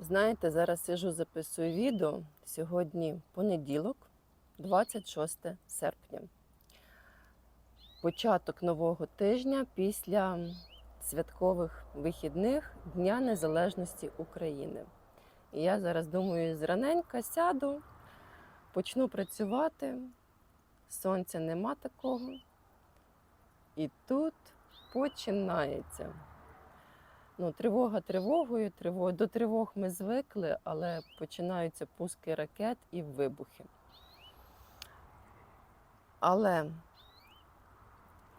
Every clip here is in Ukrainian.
Знаєте, зараз сижу, записую відео. Сьогодні понеділок, 26 серпня. Початок нового тижня після святкових вихідних Дня Незалежності України. І я зараз думаю, зраненька сяду, почну працювати. Сонця нема такого. І тут починається. Ну, тривога тривогою, тривог... до тривог ми звикли, але починаються пуски ракет і вибухи. Але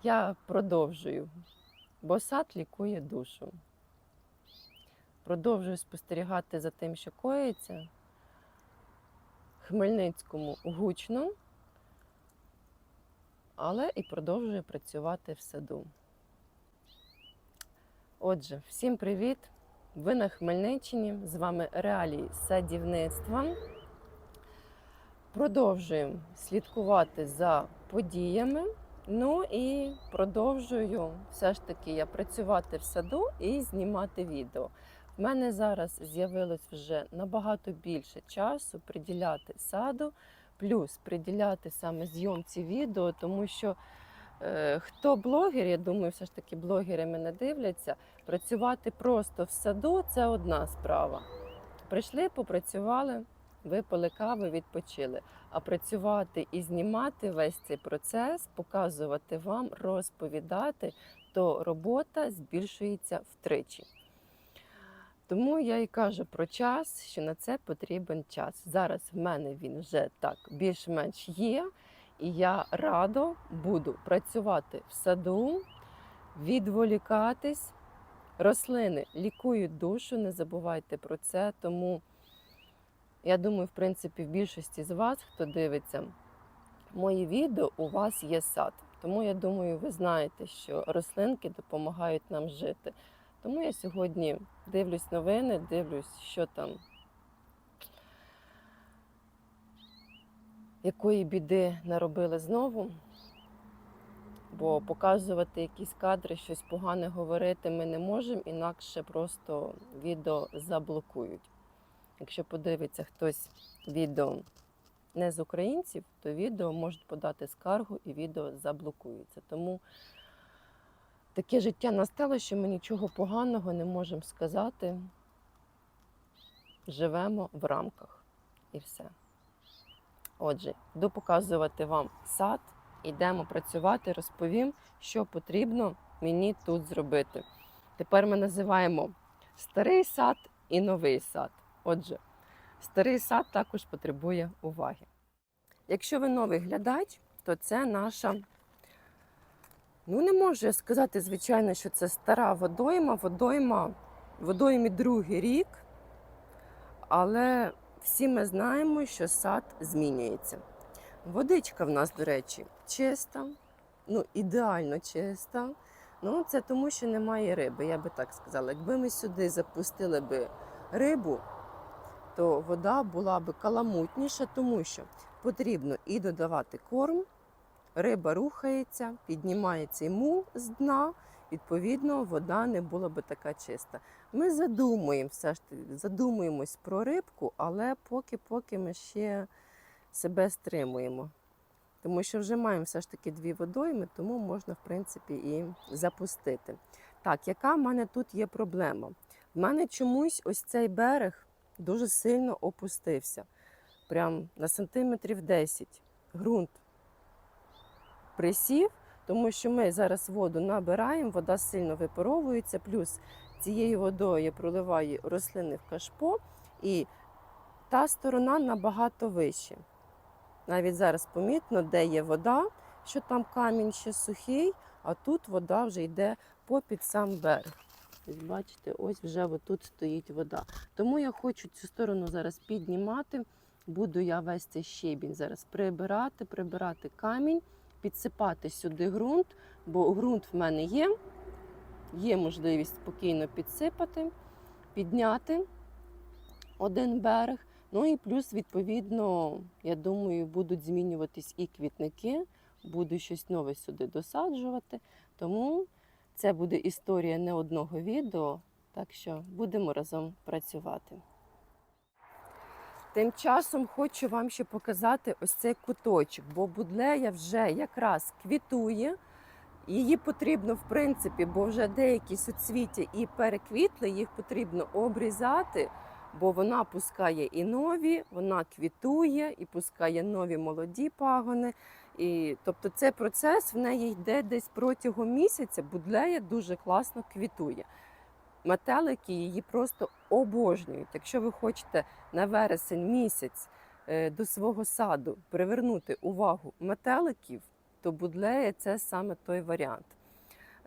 я продовжую, бо сад лікує душу. Продовжую спостерігати за тим, що коїться. Хмельницькому гучно, але і продовжую працювати в саду. Отже, всім привіт! Ви на Хмельниччині. З вами реалії садівництва. Продовжуємо слідкувати за подіями. Ну і продовжую все ж таки я працювати в саду і знімати відео. В мене зараз з'явилось вже набагато більше часу приділяти саду, плюс приділяти саме зйомці відео, тому що Хто блогер, я думаю, все ж таки блогери мене дивляться. Працювати просто в саду це одна справа. Прийшли, попрацювали, випили кави, відпочили. А працювати і знімати весь цей процес, показувати вам, розповідати, то робота збільшується втричі. Тому я і кажу про час, що на це потрібен час. Зараз в мене він вже так більш-менш є. І я радо буду працювати в саду, відволікатись. Рослини лікують душу, не забувайте про це. Тому я думаю, в принципі, в більшості з вас, хто дивиться мої відео, у вас є сад. Тому я думаю, ви знаєте, що рослинки допомагають нам жити. Тому я сьогодні дивлюсь новини, дивлюсь, що там якої біди наробили знову. Бо показувати якісь кадри, щось погане говорити ми не можемо, інакше просто відео заблокують. Якщо подивиться хтось відео не з українців, то відео можуть подати скаргу і відео заблокується. Тому таке життя настало, що ми нічого поганого не можемо сказати. Живемо в рамках і все. Отже, буду показувати вам сад, ідемо працювати, розповім, що потрібно мені тут зробити. Тепер ми називаємо старий сад і новий сад. Отже, старий сад також потребує уваги. Якщо ви новий глядач, то це наша, ну не можу я сказати, звичайно, що це стара водойма, водойма, водоймі другий рік, але всі ми знаємо, що сад змінюється. Водичка в нас, до речі, чиста, ну ідеально чиста. Ну, це тому, що немає риби, я би так сказала. Якби ми сюди запустили би рибу, то вода була б каламутніша, тому що потрібно і додавати корм, риба рухається, піднімається йому з дна, відповідно, вода не була би така чиста. Ми задумуємо задумуємось про рибку, але поки-поки ми ще себе стримуємо. Тому що вже маємо все ж таки дві водойми, тому можна, в принципі, і запустити. Так, яка в мене тут є проблема? В мене чомусь ось цей берег дуже сильно опустився. Прям на сантиметрів 10. Грунт присів, тому що ми зараз воду набираємо, вода сильно випаровується, плюс цією водою я проливаю рослини в кашпо, і та сторона набагато вище. Навіть зараз помітно, де є вода, що там камінь ще сухий, а тут вода вже йде попід сам берег. Ось бачите, ось вже тут стоїть вода. Тому я хочу цю сторону зараз піднімати. Буду я весь цей щебінь зараз прибирати, прибирати камінь, підсипати сюди ґрунт, бо ґрунт в мене є. Є можливість спокійно підсипати, підняти один берег. Ну і плюс, відповідно, я думаю, будуть змінюватись і квітники, буду щось нове сюди досаджувати. Тому це буде історія не одного відео, так що будемо разом працювати. Тим часом хочу вам ще показати ось цей куточок, бо будлея вже якраз квітує. Її потрібно, в принципі, бо вже деякі суцвіття і переквітли, їх потрібно обрізати, бо вона пускає і нові, вона квітує і пускає нові молоді пагони. І, тобто цей процес в неї йде десь протягом місяця. Будлея дуже класно квітує. Метелики її просто обожнюють. Якщо ви хочете на вересень місяць е, до свого саду привернути увагу метеликів, то будлея це саме той варіант.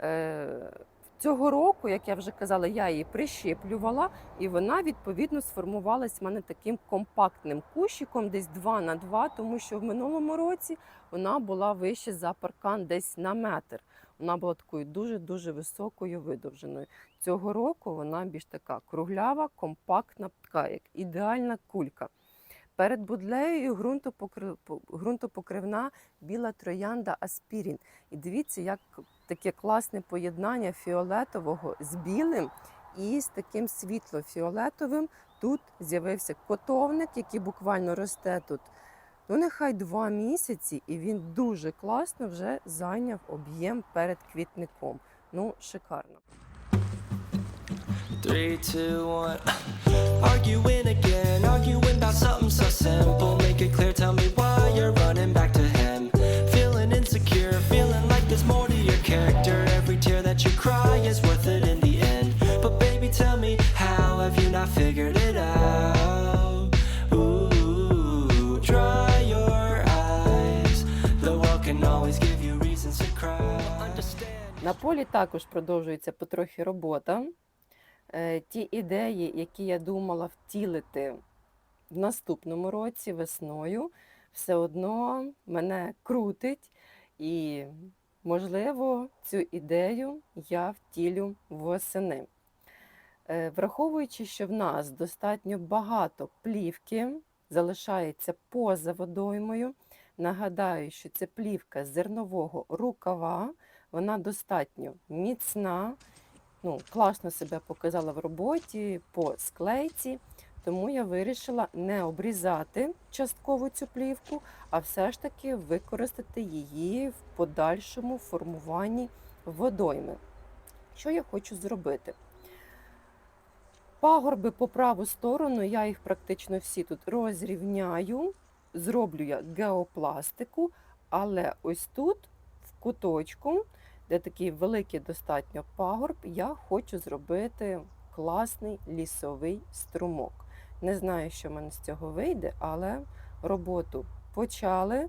Е, Цього року, як я вже казала, я її прищеплювала, і вона відповідно сформувалась в мене таким компактним кущиком, десь 2 на 2, тому що в минулому році вона була вище за паркан десь на метр. Вона була такою дуже-дуже високою видовженою. Цього року вона більш така круглява, компактна, така як ідеальна кулька. Перед будлеєю ґрунтопокривна біла троянда Аспірін. І дивіться, як таке класне поєднання фіолетового з білим і з таким світло-фіолетовим. Тут з'явився котовник, який буквально росте тут. Ну, нехай два місяці, і він дуже класно вже зайняв об'єм перед квітником. Ну, шикарно. Three, two, one. Arguing again, arguing about something so simple. Make it clear, tell me why you're running back to him. Feeling insecure, feeling like there's more to your character. Every tear that you cry is worth it in the end. But baby, tell me, how have you not figured it out? Ooh, dry your eyes. The world can always give you reasons to cry. На полі також продовжується потрохи робота. Е, Ті ідеї, які я думала втілити в наступному році весною, все одно мене крутить, і, можливо, цю ідею я втілю восени. Е, Враховуючи, що в нас достатньо багато плівки залишається поза водоймою, нагадаю, що це плівка зернового рукава, вона достатньо міцна, ну, класно себе показала в роботі по склейці, тому я вирішила не обрізати частково цю плівку, а все ж таки використати її в подальшому формуванні водойми. Що я хочу зробити? Пагорби по праву сторону, я їх практично всі тут розрівняю, зроблю я геопластику, але ось тут, в куточку, де такий великий достатньо пагорб, я хочу зробити класний лісовий струмок. Не знаю, що в мене з цього вийде, але роботу почали.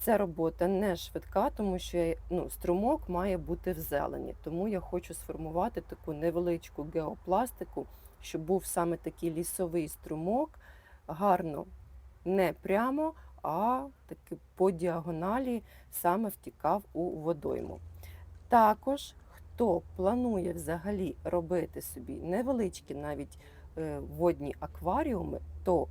Ця робота не швидка, тому що ну, струмок має бути в зелені. Тому я хочу сформувати таку невеличку геопластику, щоб був саме такий лісовий струмок, гарно не прямо, а таки по діагоналі саме втікав у водойму. Також, хто планує взагалі робити собі невеличкі навіть водні акваріуми, то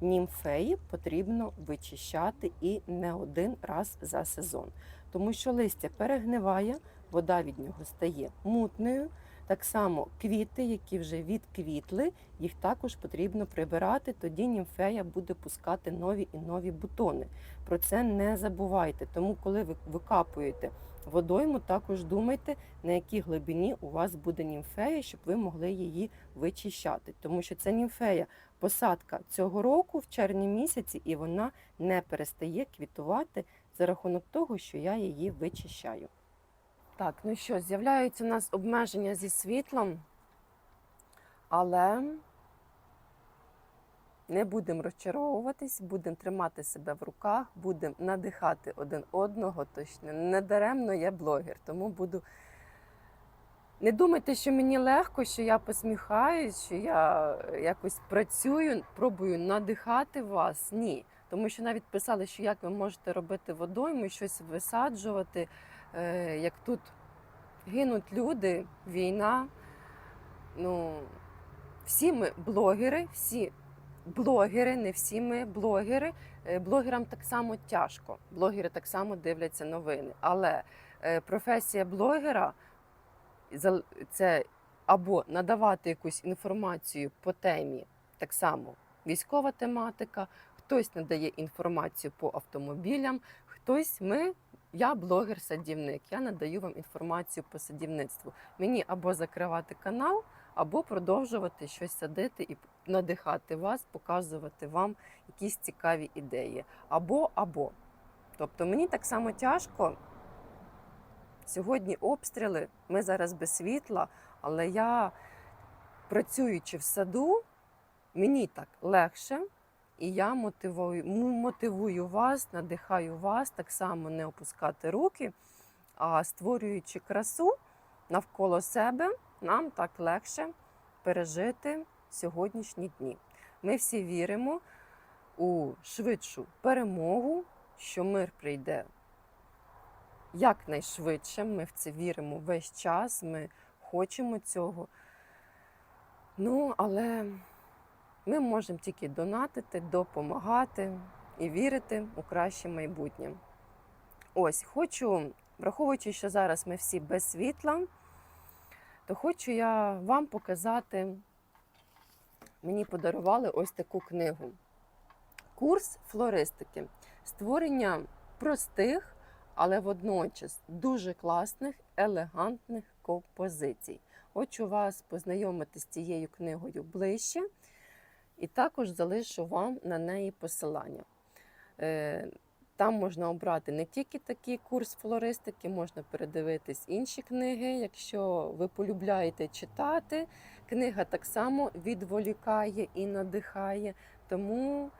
німфеї потрібно вичищати і не один раз за сезон, тому що листя перегниває, вода від нього стає мутною. Так само квіти, які вже відквітли, їх також потрібно прибирати. Тоді німфея буде пускати нові і нові бутони. Про це не забувайте. Тому, коли ви викапуєте водойму, також думайте, на якій глибині у вас буде німфея, щоб ви могли її вичищати. Тому що це німфея посадка цього року в червні місяці, і вона не перестає квітувати за рахунок того, що я її вичищаю. Так, ну що, з'являються у нас обмеження зі світлом, але не будемо розчаровуватись, будемо тримати себе в руках, будемо надихати один одного. Точно не даремно я блогер, тому буду. Не думайте, що мені легко, що я посміхаюсь, що я якось працюю, пробую надихати вас. Ні. Тому що навіть писали, що як ви можете робити водойму, щось висаджувати, е, як тут гинуть люди, війна. Ну, всі ми блогери, всі блогери, не всі ми блогери. Е, Блогерам так само тяжко. Блогери так само дивляться новини. Але е, професія блогера це або надавати якусь інформацію по темі, так само військова тематика, хтось надає інформацію по автомобілям, хтось ми. Я блогер-садівник, я надаю вам інформацію по садівництву. Мені або закривати канал, або продовжувати щось садити і надихати вас, показувати вам якісь цікаві ідеї. Або, або. Тобто мені так само тяжко. Сьогодні обстріли, ми зараз без світла, але я, працюючи в саду, мені так легше, і я мотивую, мотивую вас, надихаю вас так само не опускати руки, а створюючи красу навколо себе, нам так легше пережити сьогоднішні дні. Ми всі віримо у швидшу перемогу, що мир прийде якнайшвидше. Ми в це віримо весь час, ми хочемо цього. Ну, але ми можемо тільки донатити, допомагати і вірити у краще майбутнє. Ось, хочу, враховуючи, що зараз ми всі без світла, то хочу я вам показати. Мені подарували ось таку книгу. Курс флористики. Створення простих, але водночас дуже класних, елегантних композицій. Хочу вас познайомити з цією книгою ближче, і також залишу вам на неї посилання. Там можна обрати не тільки такий курс флористики, можна передивитись інші книги, якщо ви полюбляєте читати. Книга так само відволікає і надихає, тому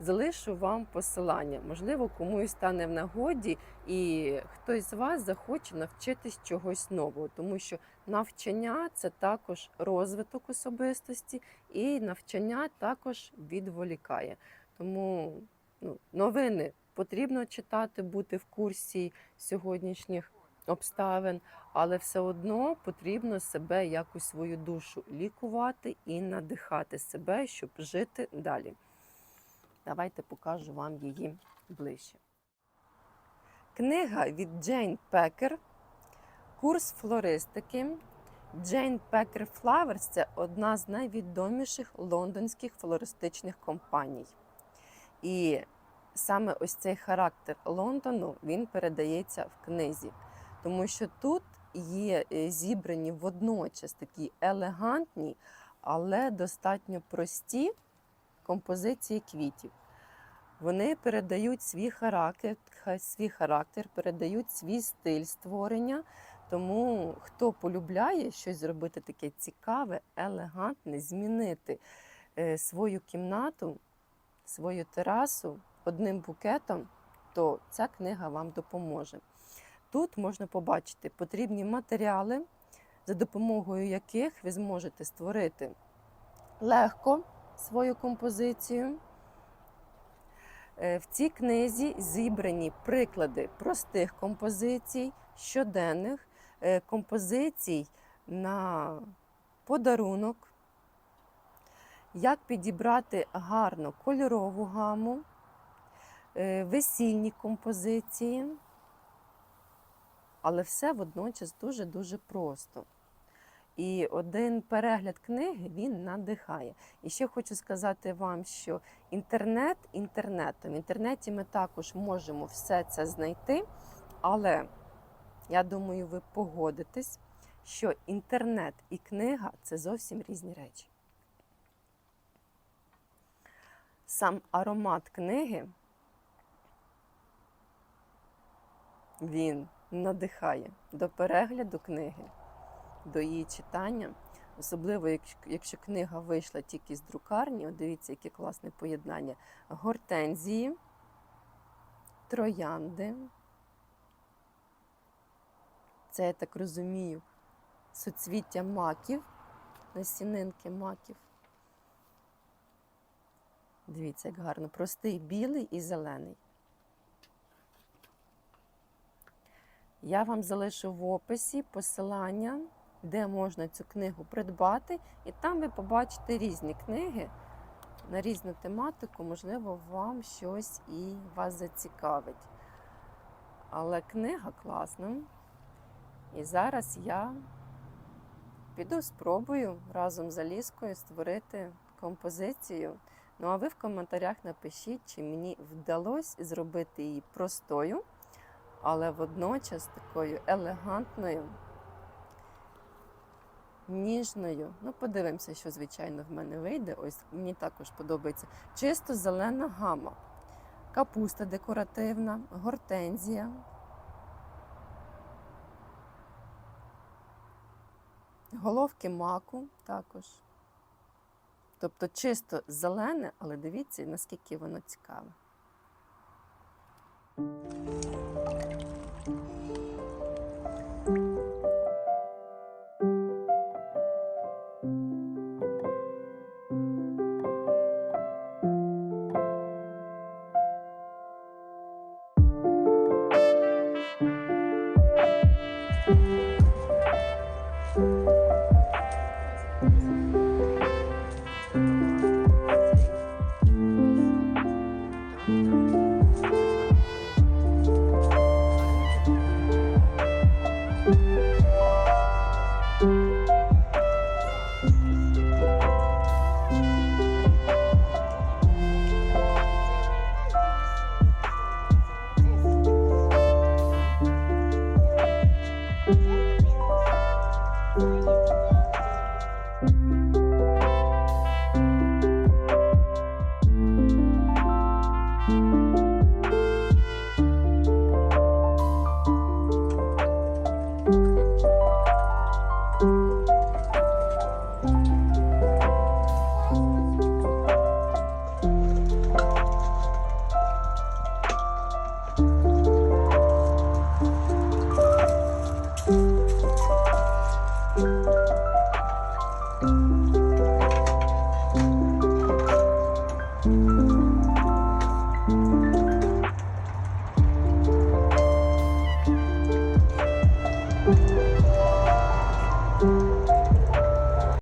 залишу вам посилання. Можливо, комусь стане в нагоді, і хтось з вас захоче навчитись чогось нового, тому що навчання це також розвиток особистості, і навчання також відволікає. Тому ну, новини потрібно читати, бути в курсі сьогоднішніх обставин, але все одно потрібно себе якось свою душу лікувати і надихати себе, щоб жити далі. Давайте покажу вам її ближче. Книга від Джейн Пекер. Курс флористики. Джейн Пекер Flowers – це одна з найвідоміших лондонських флористичних компаній. І саме ось цей характер Лондону він передається в книзі, тому що тут є е, зібрані водночас такі елегантні, але достатньо прості композиції квітів. Вони передають свій характер, свій характер, передають свій стиль створення. Тому хто полюбляє щось зробити таке цікаве, елегантне, змінити е, свою кімнату, свою терасу одним букетом, то ця книга вам допоможе. Тут можна побачити потрібні матеріали, за допомогою яких ви зможете створити легко свою композицію. Е, В цій книзі зібрані приклади простих композицій, щоденних е, композицій на подарунок, як підібрати гарно кольорову гаму, весільні композиції, але все водночас дуже-дуже просто. І один перегляд книги він надихає. І ще хочу сказати вам, що інтернет інтернетом. В інтернеті ми також можемо все це знайти, але я думаю, ви погодитесь, що інтернет і книга це зовсім різні речі. Сам аромат книги він надихає до перегляду книги, до її читання. Особливо, якщо- книга вийшла тільки з друкарні, дивіться, яке класне поєднання. Гортензії, троянди. Це, я так розумію, суцвіття маків, насінинки маків. Дивіться, як гарно. Простий білий і зелений. Я вам залишу в описі посилання, де можна цю книгу придбати, і там ви побачите різні книги на різну тематику, можливо, вам щось і вас зацікавить. Але книга класна. І зараз я піду спробую разом з Аліскою створити композицію Ну а ви в коментарях напишіть, чи мені вдалося зробити її простою, але водночас такою елегантною, ніжною. Ну, подивимося, що, звичайно, в мене вийде. Ось мені також подобається. Чисто зелена гама, капуста декоративна, гортензія. Головки маку також. Тобто чисто зелене, але дивіться, наскільки воно цікаве.